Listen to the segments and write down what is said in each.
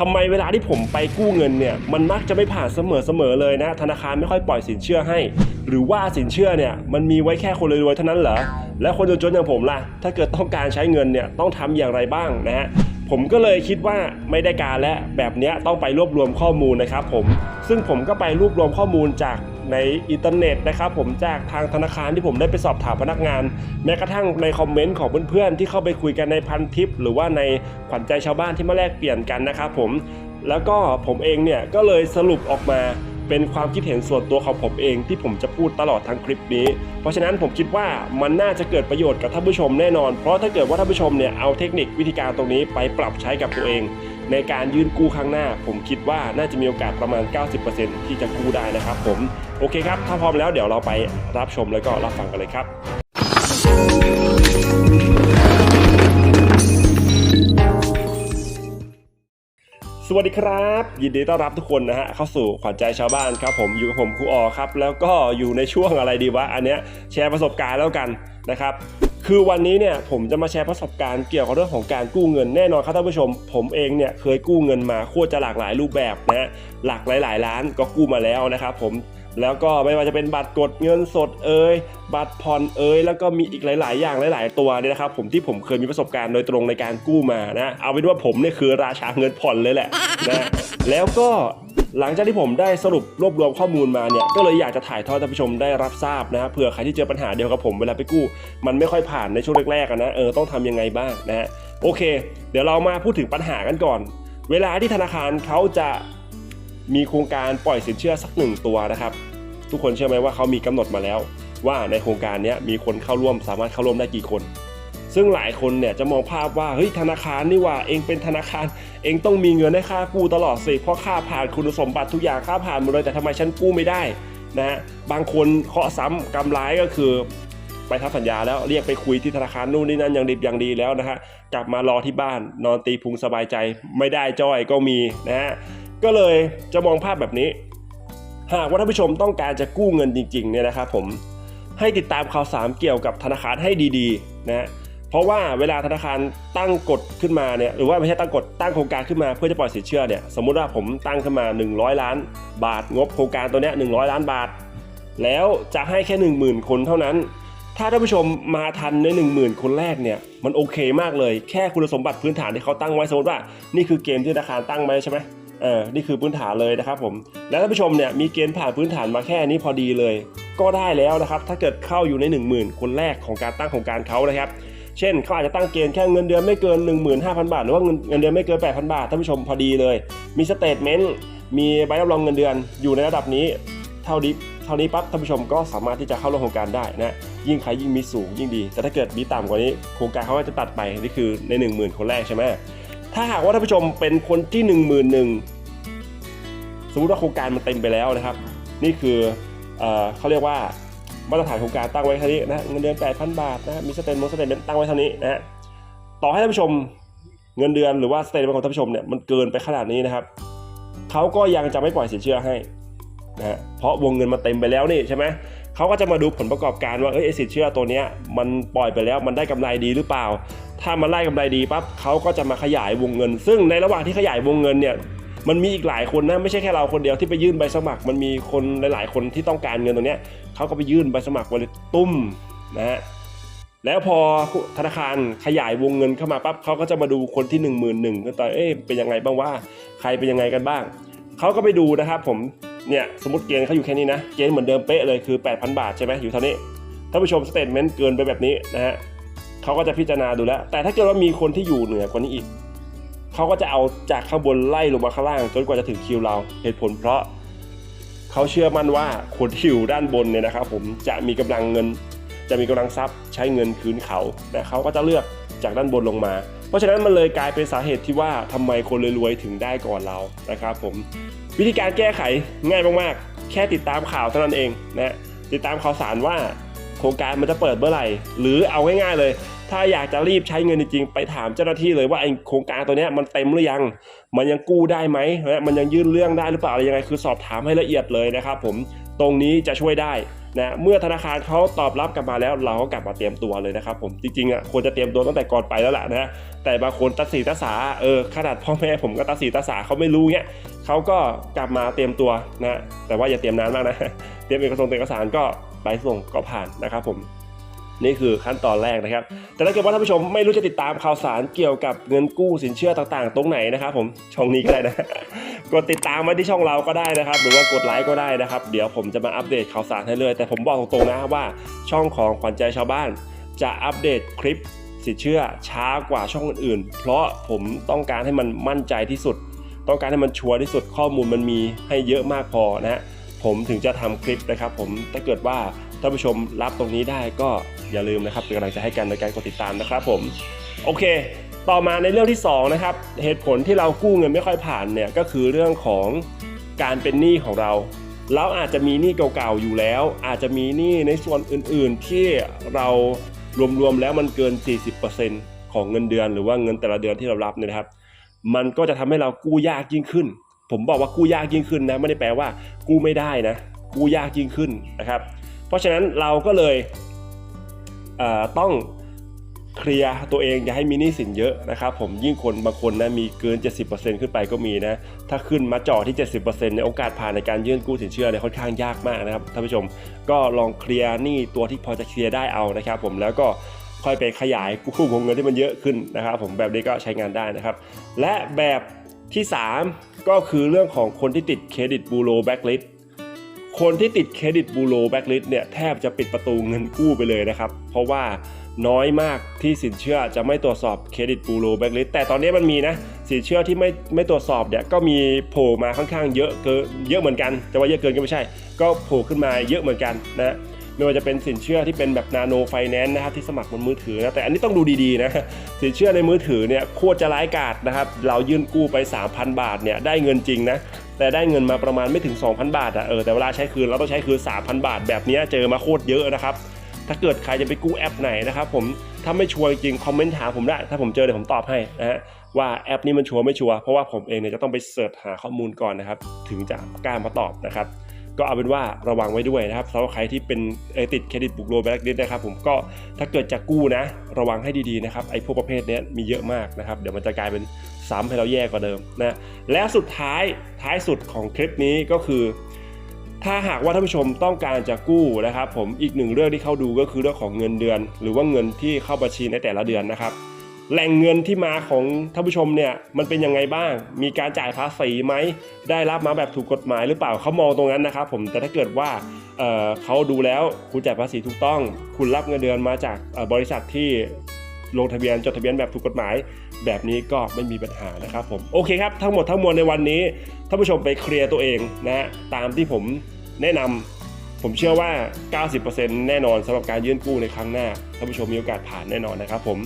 ทำไมเวลาที่ผมไปกู้เงินเนี่ยมันมักจะไม่ผ่านเสมอเสมอเลยนะ ธนาคารไม่ค่อยปล่อยสินเชื่อให้ หรือว่าสินเชื่อเนี่ยมันมีไว้แค่คนรวยๆเท่านั้นเหรอและคนจนๆอย่างผมล่ะ ถ้าเกิดต้องการใช้เงินเนี่ยต้องทำอย่างไรบ้างนะฮะผมก็เลยคิดว่าไม่ได้การและแบบนี้ต้องไปรวบรวมข้อมูลนะครับผมซึ่งผมก็ไปรวบรวมข้อมูลจาก ในอินเทอร์เน็ตนะครับผมจากทางธนาคารที่ผมได้ไปสอบถามพนักงาน แม้กระทั่งในคอมเมนต์ของเพื่อนๆที่เข้าไปคุยกันในพันทิป หรือว่าในขวัญใจชาวบ้านที่มาแลกเปลี่ยนกันนะครับผมแล้วก็ผมเองเนี่ยก็เลยสรุปออกมาเป็นความคิดเห็นส่วนตัวของผมเองที่ผมจะพูดตลอดทั้งคลิปนี้ เพราะฉะนั้นผมคิดว่ามันน่าจะเกิดประโยชน์กับท่านผู้ชมแน่นอน เพราะถ้าเกิดว่าท่านผู้ชมเนี่ยเอาเทคนิควิธีการตรงนี้ไปปรับใช้กับตัวเอง ในการยื่นกู้ข้างหน้า ผมคิดว่าน่าจะมีโอกาสประมาณ 90%ที่จะกู้ได้นะครับผมโอเคครับ ถ้าพร้อมแล้วเดี๋ยวเราไปรับชมแล้วก็รับฟังกันเลยครับสวัสดีครับ ยินดีต้อนรับทุกคนนะฮะเข้าสู่ขวัญใจชาวบ้านครับผมอยู่กับผมครูออครับ แล้วก็อยู่ในช่วงอะไรดีวะ อันเนี้ยแชร์ประสบการณ์แล้วกันนะครับ คือวันนี้เนี่ยผมจะมาแชร์ประสบการณ์เกี่ยวกับเรื่องของการกู้เงินแน่นอนครับท่านผู้ชม ผมเองเนี่ยเคยกู้เงินมาโคตรจะหลากหลายรูปแบบนะหลักหลายๆล้านก็กู้มาแล้วนะครับผมแล้วก็ไม่ว่าจะเป็นบัตรกดเงินสดเอ่ยบัตรผ่อนเอ่ยแล้วก็มีอีกหลาย ๆ อย่างหลาย ๆ ตัวเนี่ยนะครับผมที่ผมเคยมีประสบการณ์โดยตรงในการกู้มานะเอาเป็นว่าผมเนี่ยคือราชาเงินผ่อนเลยแหละนะแล้วก็ หลังจากที่ผมได้สรุปรวบรวมข้อมูลมาเนี่ยก็เลยอยากจะถ่ายทอดท่านผู้ชมได้รับทราบนะฮะเผื่อใครที่เจอปัญหาเดียวกับผมเวลาไปกู้ มันไม่ค่อยผ่านในช่วงแรกๆนะเออต้องทำยังไงบ้างนะฮะโอเค เดี๋ยวเรามาพูดถึงปัญหากันก่อน เวลาที่ธนาคารเขาจะมีโครงการปล่อยสินเชื่อสักหนึ่งตัวนะครับ ทุกคนเชื่อไหมว่าเขามีกำหนดมาแล้ว ว่าในโครงการนี้มีคนเข้าร่วมสามารถเข้าร่วมได้กี่คน ซึ่งหลายคนเนี่ยจะมองภาพว่าเฮ้ยธนาคารนี่ว่าเองเป็นธนาคาร เองต้องมีเงินให้ค่ากู้ตลอดสิเพราะค่าผ่านคุณสมบัติทุกอย่างค่าผ่านหมดเลยแต่ทำไมฉันกู้ไม่ได้นะฮะบางคนเคาะซ้ำกำร้ายก็คือไปทำสัญญาแล้วเรียกไปคุยที่ธนาคารนู่นนี่นั่นอย่างดีอย่างดีแล้วนะฮะกลับมารอที่บ้านนอนตีพุงสบายใจไม่ได้จ้อยก็มีนะฮะก็เลยจะมองภาพแบบนี้ หากว่าท่านผู้ชมต้องการจะกู้เงินจริงๆเนี่ยนะครับผมให้ติดตามข่าวสารเกี่ยวกับธนาคารให้ดีๆนะ เพราะว่าเวลาธนาคารตั้งกฎขึ้นมาเนี่ยหรือว่าไม่ใช่ตั้งกฎตั้งโครงการขึ้นมาเพื่อจะปล่อยสินเชื่อเนี่ยสมมุติว่าผมตั้งขึ้นมา 100 ล้าน บาทงบโครงการตัวเนี้ย100ล้านบาท แล้วจะให้แค่ 10,000 คนเท่านั้น ถ้าท่านผู้ชมมาทันใน 10,000 คนแรกเนี่ยมันโอเคมากเลย แค่คุณสมบัติพื้นฐานที่เขาตั้งไว้สมมติว่านี่คือเกณฑ์ที่ธนาคารตั้งไว้ใช่ไหมเออนี่คือพื้นฐานเลยนะครับผมแล้วท่านผู้ชมเนี่ยมีเกณฑ์ผ่านพื้นฐานมาแค่นี้พอดีเลย ก็ได้แล้วนะครับถ้าเกิดเข้าอยู่ใน 10,000 คนแรกของการตั้งโครงการเขานะครับ เช่นเขาอาจจะตั้งเกณฑ์แค่เงินเดือนไม่เกิน 15,000 บาท หรือว่าเงินเงินเดือนไม่เกิน 8,000 บาทท่านผู้ชมพอดีเลย มีสเตทเมนต์มีใบรับรองเงินเดือนอยู่ในระดับนี้เท่านี้เท่านี้ปั๊บท่านผู้ชมก็สามารถที่จะเข้าร่วมโครงการได้นะยิ่งใครยิ่งมีสูงยิ่งดี แต่ถ้าเกิดมีต่ำกว่านี้โครงการเขาก็จะตัดไปนี่คือใน 1 0,000 คนแรกใช่ไหมถ้าหากว่าท่านผู้ชมเป็นคนที่ 1 1 0 0 0สมมติว่าโครงการมันเต็มไปแล้วนะครับ นี่คือเอเขาเรียกว่า มาตรฐานโครงการตั้งไว้เท่านี้นะเงินเดือน 8,000 บาทนะมีสเตนโมสเตนเมนตั้งไว้เท่านี้นะต่อให้ท่านผู้ชมเงินเดือนหรือว่าสเตนเมนของท่านผู้ชมเนี่ยมันเกินไปขนาดนี้นะครับเขาก็ยังจะไม่ปล่อยสินเชื่อให้นะฮะเพราะวงเงินมันเต็มไปแล้วนี่ใช่ไหมเขาก็จะมาดูผลประกอบการว่าเอ้ยไอ้สินเชื่อตัวเนี้ยมันปล่อยไปแล้วมันได้กำไรดีหรือเปล่า ถ้ามันได้กำไรดีปั๊บเขาก็จะมาขยายวงเงิน ซึ่งในระหว่างที่ขยายวงเงินเนี่ย มันมีอีกหลายคนนะไม่ใช่แค่เราคนเดียวที่ไปยื่นใบสมัคร มันมีคนหลาย ๆ คนที่ต้องการเงินตรงเนี้ยเขาก็ไปยื่นใบสมัครไว้เลยตุ้มนะฮะแล้วพอธนาคารขยายวงเงินเข้ามาปั๊บเขาก็จะมาดูคนที่ 1 1 0 0 0ก็ต่อเอ๊ะเป็นยังไงบ้างว่าใครเป็นยังไงกันบ้างเขาก็ไปดูนะครับผมเนี่ยสมมติเกณฑ์เขาอยู่แค่นี้นะเกณฑ์เหมือนเดิมเป๊ะเลยคือ 8,000 บาทใช่ไหมอยู่เท่านี้ท่านผู้ชมสเตทเมนต์เกินไปแบบนี้นะฮะเขาก็จะพิจารณาดูแล้ว แต่ถ้าเกิดว่ามีคนที่อยู่เหนือกว่านี้อีก เขาก็จะเอาจากข้างบนไล่ลงมาข้างล่างจนกว่าจะถึงคิวเราเหตุผลเพราะเขาเชื่อมั่นว่าคนที่อยู่ด้านบนเนี่ยนะครับ ผมจะมีกำลังเงิน จะมีกำลังทรัพย์ใช้เงินคืนเขาแต่เขาก็จะเลือกจากด้านบนลงมา เพราะฉะนั้นมันเลยกลายเป็นสาเหตุที่ว่าทำไมคนรวยๆถึงได้ก่อนเรานะครับ ผมวิธีการแก้ไขง่ายมากๆ แค่ติดตามข่าวเท่านั้นเองนะติดตามข่าวสารว่าโครงการมันจะเปิดเมื่อไหร่ หรือเอาง่ายๆเลย ถ้าอยากจะรีบใช้เงินจริงๆ ไปถามเจ้าหน้าที่เลยว่าไอโครงการตัวนี้มันเต็มหรือยัง มันยังกู้ได้ไหมนะมันยังยื่นเรื่องได้หรือเปล่าอะไรยังไงคือสอบถามให้ละเอียดเลยนะครับผมตรงนี้จะช่วยได้นะเมื่อธนาคารเขาตอบรับกลับมาแล้วเราก็กลับมาเตรียมตัวเลยนะครับผมจริงๆอะควรจะเตรียมตัวตั้งแต่ก่อนไปแล้วแหละนะแต่บางคนตัดสีตัดสาเออขนาดพ่อแม่ผมก็ตัดสีตัดสาเขาไม่รู้เงี้ยเขาก็กลับมาเตรียมตัวนะแต่ว่าอย่าเตรียมนานมากนะเตรียมเอกสารเอกสารก็ไปส่งก็ผ่านนะครับผม นี่คือขั้นตอนแรกนะครับ แต่ถ้าเกิดว่าท่านผู้ชมไม่รู้จะติดตามข่าวสารเกี่ยวกับเงินกู้สินเชื่อต่างๆ ตรงไหนนะครับ ผมช่องนี้ก็ได้นะ กดติดตามมาที่ช่องเราก็ได้นะครับ หรือว่ากดไลค์ก็ได้นะครับ เดี๋ยวผมจะมาอัปเดตข่าวสารให้เลย แต่ผมบอกตรงๆนะว่าช่องของขวัญใจชาวบ้าน จะอัปเดตคลิปสินเชื่อช้ากว่าช่องอื่นๆ เพราะผมต้องการให้มันมั่นใจที่สุด ต้องการให้มันชัวร์ที่สุดข้อมูลมันมีให้เยอะมากพอนะฮะผมถึงจะทำคลิปนะครับ ผมถ้าเกิดว่าท่านผู้ชมรับตรงนี้ได้ก็ อย่าลืมนะครับเป็นกำลังใจให้กันในการกดติดตามนะครับผมโอเค ต่อมาในเรื่องที่สองนะครับเหตุผลที่เรากู้เงินไม่ค่อยผ่านเนี่ยก็คือเรื่องของการเป็นหนี้ของเรา เราอาจจะมีหนี้เก่าๆอยู่แล้ว อาจจะมีหนี้ในส่วนอื่นๆ ที่เรารวมๆแล้วมันเกิน 40%ของเงินเดือน หรือว่าเงินแต่ละเดือนที่เรารับเนี่ยนะครับ มันก็จะทำให้เรากู้ยากยิ่งขึ้น ผมบอกว่ากู้ยากยิ่งขึ้นนะไม่ได้แปลว่ากู้ไม่ได้นะ กู้ยากยิ่งขึ้นนะครับ เพราะฉะนั้นเราก็เลย ต้องเคลียร์ตัวเองอย่าให้มีหนี้สินเยอะนะครับผมยิ่งคนบางคนนะมีเกิน 70%ขึ้นไปก็มีนะถ้าขึ้นมาจ่อที่ 70%ในยโอกาสผ่านในการยื่นกู้สินเชื่อเนี่ยค่อนข้างยากมากนะครับท่านผู้ชมก็ลองเคลียร์หนี้ตัวที่พอจะเคลียร์ได้เอานะครับผมแล้วก็ค่อยไปขยายกู้วงเงินที่มันเยอะขึ้นนะครับผมแบบนี้ก็ใช้งานได้นะครับ และแบบที่ 3 ก็คือเรื่องของคนที่ติดเครดิตบูโรแบ็กลิส คนที่ติดเครดิตบูโรแบ็กลิสเนี่ยแทบจะปิดประตูเงินกู้ไปเลยนะครับ เพราะว่าน้อยมากที่สินเชื่อจะไม่ตรวจสอบเครดิตบูโรแบ็กลิสแต่ตอนนี้มันมีนะสินเชื่อที่ไม่ไม่ตรวจสอบเนี่ยก็มีโผล่มาค่อนข้างเยอะเกินเยอะเหมือนกันจะว่าเยอะเกินก็ไม่ใช่ ก็โผล่ขึ้นมาเยอะเหมือนกันนะไม่ว่าจะเป็นสินเชื่อที่เป็นแบบนาโนไฟแนนซ์นะครับที่สมัครบนมือถือนะแต่อันนี้ต้องดูดีๆนะสินเชื่อในมือถือเนี่ยโคตรจะร้ายกาจนะครับเรายื่นกู้ไป 3,000 บาทเนี่ยได้เงินจริงนะ แต่ได้เงินมาประมาณไม่ถึง 2,000 บาทอะเออแต่เวลาใช้คืนเราต้องใช้คืน 3,000 บาท แบบนี้เจอมาโคตรเยอะนะครับ ถ้าเกิดใครจะไปกู้แอปไหนนะครับผมถ้าไม่ชัวร์จริงคอมเมนต์ถามผมได้ถ้าผมเจอเดี๋ยวผมตอบให้นะฮะว่าแอปนี้มันชัวร์ไม่ชัวร์เพราะว่าผมเองเนี่ยจะต้องไปเสิร์ชหาข้อมูลก่อนนะครับ ถึงจะกล้ามาตอบนะครับก็เอาเป็นว่าระวังไว้ด้วยนะครับสำหรับใครที่เป็นเอ่อติดเครดิตบุกโลแบล็คลิสนะครับผมก็ถ้าเกิดจะกู้นะ ระวังให้ดีๆนะครับไอ้พวกประเภทนี้มีเยอะมากนะครับ เดี๋ยวมันจะกลายเป็น ซ้ำให้เราแย่กว่าเดิมนะและสุดท้ายท้ายสุดของคลิปนี้ก็คือ ถ้าหากว่าท่านผู้ชมต้องการจะกู้นะครับผมอีกหนึ่งเรื่องที่เข้าดูก็คือเรื่องของเงินเดือน หรือว่าเงินที่เข้าบัญชีในแต่ละเดือนนะครับแหล่งเงินที่มาของท่านผู้ชมเนี่ยมันเป็นยังไงบ้าง มีการจ่ายภาษีไหม ได้รับมาแบบถูกกฎหมายหรือเปล่าเขามองตรงนั้นนะครับผมแต่ถ้าเกิดว่าเเขาดูแล้วคุณจ่ายภาษีถูกต้อง คุณรับเงินเดือนมาจากบริษัทที่ ลงทะเบียนจดทะเบียนแบบถูกกฎหมาย แบบนี้ก็ไม่มีปัญหานะครับผมโอเคครับทั้งหมดทั้งมวลในวันนี้ท่านผู้ชมไปเคลียร์ตัวเองนะตามที่ผมแนะนำผมเชื่อว่า 90%แน่นอนสำหรับการยื่นกู้ในครั้งหน้าท่านผู้ชมมีโอกาสผ่านแน่นอนนะครับผม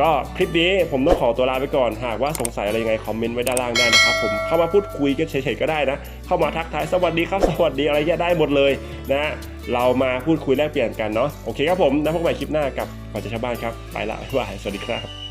ก็คลิปนี้ผมต้องขอตัวลาไปก่อน หากว่าสงสัยอะไรยังไงคอมเมนต์ไว้ด้านล่างได้นะครับผมเข้ามาพูดคุยกันเฉยๆก็ได้นะ เข้ามาทักทายสวัสดีครับสวัสดีอะไรเงี้ยได้หมดเลยนะเรามาพูดคุยแลกเปลี่ยนกันเนาะโอเคครับผมแล้วพบกันใหม่คลิปหน้ากับขวัญใจชาวบ้านครับไปละบ๊ายบายสวัสดีครับ